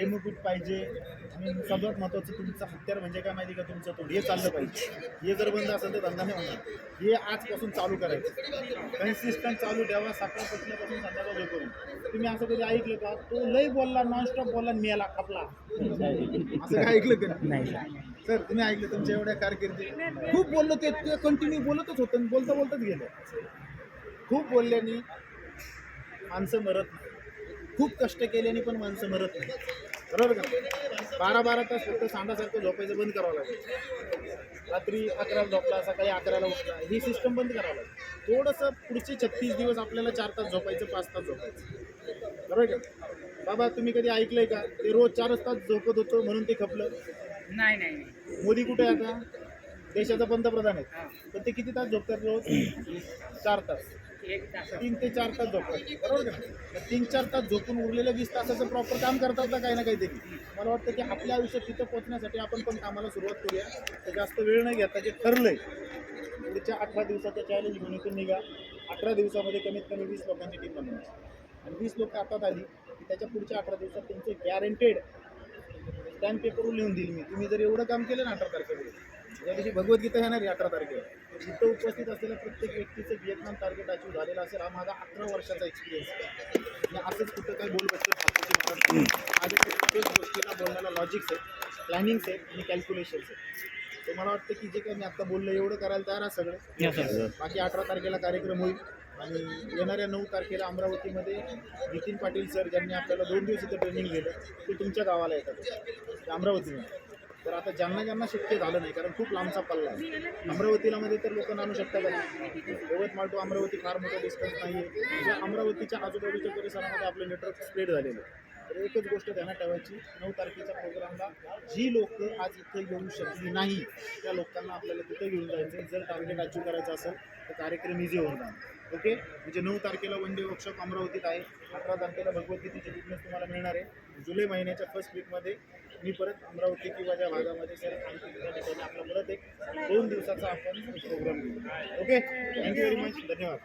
डेमोपीट पाहिजे. आणि सर्वात महत्त्वाचं तुमचं हत्यार म्हणजे काय माहिती का तुमचं तोंड हे चाललं पाहिजे. हे जर बंद असेल तर धंदा नाही होणार. हे आजपासून चालू करायचं. कन्सिस्टंट चालू ठेवा. सकाळ पचल्यापासून संध्याकाळ झोपून. तुम्ही असं कधी ऐकलं का? तो लई बोलला नॉनस्टॉप बोलला मेला खपला. असं काय ऐकलं का नाही. सर तुम्ही ऐकलं तुमच्या एवढ्या कारकिर्दी खूप बोललो ते. ते कंटिन्यू बोलतच होतं आणि बोलता बोलतच गेलं. खूप बोलल्याने माणसं मरत नाही. खूप कष्ट केल्याने पण माणसं मरत नाही. बरोबर का बारा बारा तास फक्त सांडासारखं झोपायचं बंद करावं लागेल. रात्री अकराला झोपला सकाळी अकराला उठला ही सिस्टम बंद करावं लागेल. थोडंसं पुढचे छत्तीस दिवस आपल्याला चार तास झोपायचं पाच तास झोपायचं. बरोबर का? बाबा तुम्ही कधी ऐकलंय का? ते रोज चारच तास झोपत होतं म्हणून ते खपलं. नाही नाही. मोदी कुठे आहे आता? देशाचा पंतप्रधान आहे. पण ते किती तास झोपतात रोज? चार तास. तीन ते चार तास झोपतात. बरोबर का? तीन चार तास झोपून उरलेल्या वीस तासाचं प्रॉपर काम करतात ना काही ना काहीतरी मला वाटतं की आपल्या आयुष्यात तिथं पोहोचण्यासाठी आपण पण कामाला सुरुवात करूया. तर जास्त वेळ नाही घेता जे ठरलंय. पुढच्या अठरा दिवसाचं चॅलेंज घेऊन इथून निघा. अठरा दिवसामध्ये कमीत कमी वीस लोकांची टीम बनवायची आणि वीस लोक हातात आली की त्याच्या पुढच्या अठरा दिवसात तुमचे गॅरंटेड स्टॅम्प पेपरवर लिहून देईल मी. तुम्ही जर एवढं काम केलं ना अठरा तारखेला ज्या दिवशी भगवद्गीता येणार आहे अठरा तारखेला. तर तिथं उपस्थित असलेल्या प्रत्येक व्यक्तीचं व्हिएतनाम टार्गेट अचीव झालेलं असेल हा माझा अकरा वर्षाचा एक्सपिरियन्स आहे. आणि असंच कुठं काही बोल बसतो माझ्या प्रत्येक गोष्टीला बोलण्याला लॉजिक्स आहे प्लॅनिंग्स आहेत आणि कॅल्क्युलेशन्स आहेत तर मला वाटतं की जे काही मी आता बोललो एवढं करायला तयार आहे सगळं. बाकी अठरा तारखेला कार्यक्रम होईल. आणि येणाऱ्या नऊ तारखेला अमरावतीमध्ये नितीन पाटील सर ज्यांनी आपल्याला दोन दिवस इथं ट्रेनिंग दिलं ते तुमच्या गावाला येतात. ते अमरावतीमध्ये. तर आता ज्यांना ज्यांना शक्य झालं नाही कारण खूप लांबचा पल्ला आहे. अमरावतीला मध्ये तर लोक आणू शकतात का यवतमाळ टू अमरावती फार मोठा डिस्टन्स नाही आहे म्हणजे अमरावतीच्या आजूबाजूच्या परिसरामध्ये आपलं नेटवर्क स्प्रेड झालेलं आहे. तर एकच गोष्ट ध्यानात ठेवायची नऊ तारखेच्या प्रोग्रामला जी लोक आज इथं येऊ शकली नाही त्या लोकांना आपल्याला तिथं घेऊन जायचं जर टार्गेट अचीव करायचं असेल तर कार्यक्रम इझी होऊन जाणार. ओके म्हणजे नऊ तारखेला वन डे वर्कशॉप अमरावतीत आहे. अठरा तारखेला भगवद्गीतेची फिटनेस तुम्हाला मिळणार आहे. जुलै महिन्याच्या फर्स्ट वीकमध्ये मी परत अमरावती किंवा ज्या भागामध्ये सर आणखी आपला परत एक दोन दिवसाचा आपण प्रोग्राम घेऊ. ओके थँक्यू व्हेरी मच धन्यवाद.